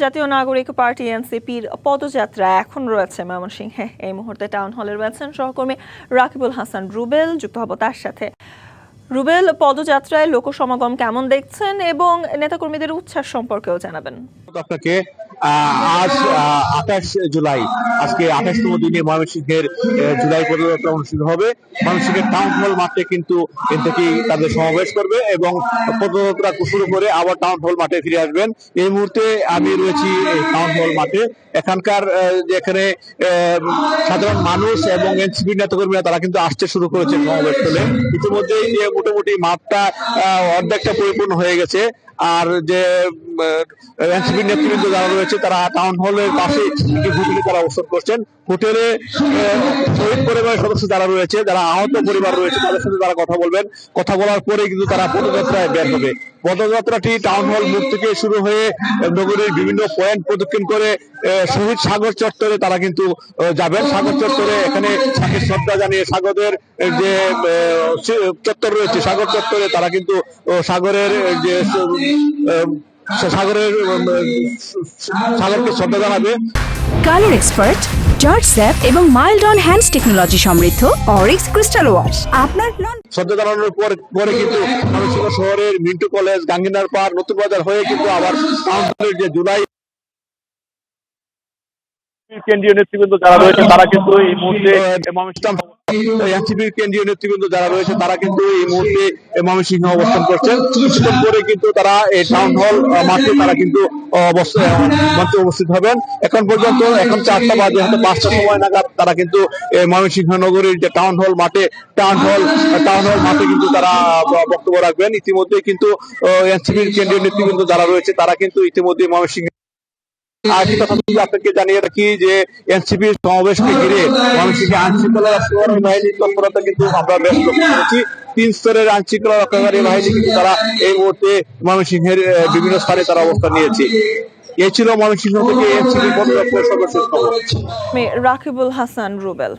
জাতীয় নাগরিক পার্টি এনসিপির পদযাত্রা এখন রয়েছে ময়মনসিংহে। এই মুহূর্তে টাউন হলে রয়েছেন সহকর্মী রাকিবুল হাসান রুবেল, যুক্ত হব তার সাথে। রুবেল, পদযাত্রায় লোকসমাগম কেমন দেখছেন এবং নেতাকর্মীদের উচ্ছ্বাস সম্পর্কেও জানাবেন। আপনাকে আজ আঠাশ জুলাই। আজকে আঠাশতম দিনে ময়মনসিংহের জুলাই পদযাত্রা অনুষ্ঠিত হবে। ময়মনসিংহের টাউন হল মাঠে কিন্তু এর তাদের সমাবেশ করবে এবং পদযাত্রা শুরু করে আবার টাউন হল মাঠে ফিরে আসবেন। এই মুহূর্তে আমি রয়েছি টাউন হল মাঠে। এখানকার আহ, যে আহ, সাধারণ মানুষ এবং এনসিপি নেতাকর্মীরা তারা কিন্তু আসতে শুরু করেছে সমাবেশ হলে। ইতিমধ্যেই মোটামুটি মাঠটা অর্ধেকটা পরিপূর্ণ হয়ে গেছে। আর যে এনসিপি নেতৃবৃন্দ যারা রয়েছে, তারা টাউন হলের পাশে একটি হোটেলে তারা অবস্থান করছেন। হোটেলে শহীদ পরিবারের সদস্য যারা রয়েছে, যারা আহত পরিবার রয়েছে, তাদের সাথে তারা কথা বলবেন। কথা বলার পরে কিন্তু তারা পদযাত্রায় বের হবে। পদযাত্রাটি টাউন হল মোড় থেকে শুরু হয়ে নগরীর বিভিন্ন পয়েন্ট প্রদক্ষিণ করে শহীদ সাগর চত্বরে তারা কিন্তু যাবেন। সাগর চত্বরে এখানে তাকে শ্রদ্ধা জানিয়ে সাগরের যে চত্বর রয়েছে, সাগর চত্বরে তারা কিন্তু সাগরের যে সাগরের সাগরকে শ্রদ্ধা জানাবে। কালার এক্সপার্ট জর্জ স্যাপ এবং মাইল্ড অন হ্যান্ডস টেকনোলজি সমৃদ্ধ অরিক্স ক্রিস্টাল ওয়াশ। আপনার লন শ্রদ্ধা জানানোর পর পরে কিন্তু ময়মনসিংহ শহরের মিন্টু কলেজ গাঙ্গিনার পার্ক নতুন বাজার হয়ে কিন্তু আবার যে জুলাই কেন্দ্রীয় নেতৃবৃন্দ যারা রয়েছে তারা কিন্তু এই মুহূর্তে এনসিপির কেন্দ্রীয় নেতৃবৃন্দ যারা রয়েছে, তারা কিন্তু এই মুহূর্তে অবস্থান করছেন। কিন্তু তারা এই টাউন হল মাঠে তারা কিন্তু উপস্থিত হবেন। এখন পর্যন্ত, এখন চারটা বাজে, হয়তো সময় নাগাদ তারা কিন্তু ময়মনসিংহ নগরীর যে টাউন হল মাঠে টাউন হল টাউন হল মাঠে কিন্তু তারা বক্তব্য রাখবেন। ইতিমধ্যে কিন্তু এনসিপির কেন্দ্রীয় নেতৃবৃন্দ যারা রয়েছে, তারা কিন্তু ইতিমধ্যে ময়মনসিংহ আরেকটি কথা যদি আপনাকে জানিয়ে রাখি যে সমাবেশকে ঘিরে আইনশৃঙ্খলা রক্ষাকারী বাহিনীর তৎপরতা কিন্তু আমরা লক্ষ্য করেছি তিন স্তরের আইনশৃঙ্খলা রক্ষাকারী বাহিনী কিন্তু তারা এই মুহূর্তে ময়মনসিংহের বিভিন্ন স্থানে তারা অবস্থান নিয়েছে। এ ছিল ময়মনসিংহ থেকে এনসিপি রাকিবুল হাসান রুবেল।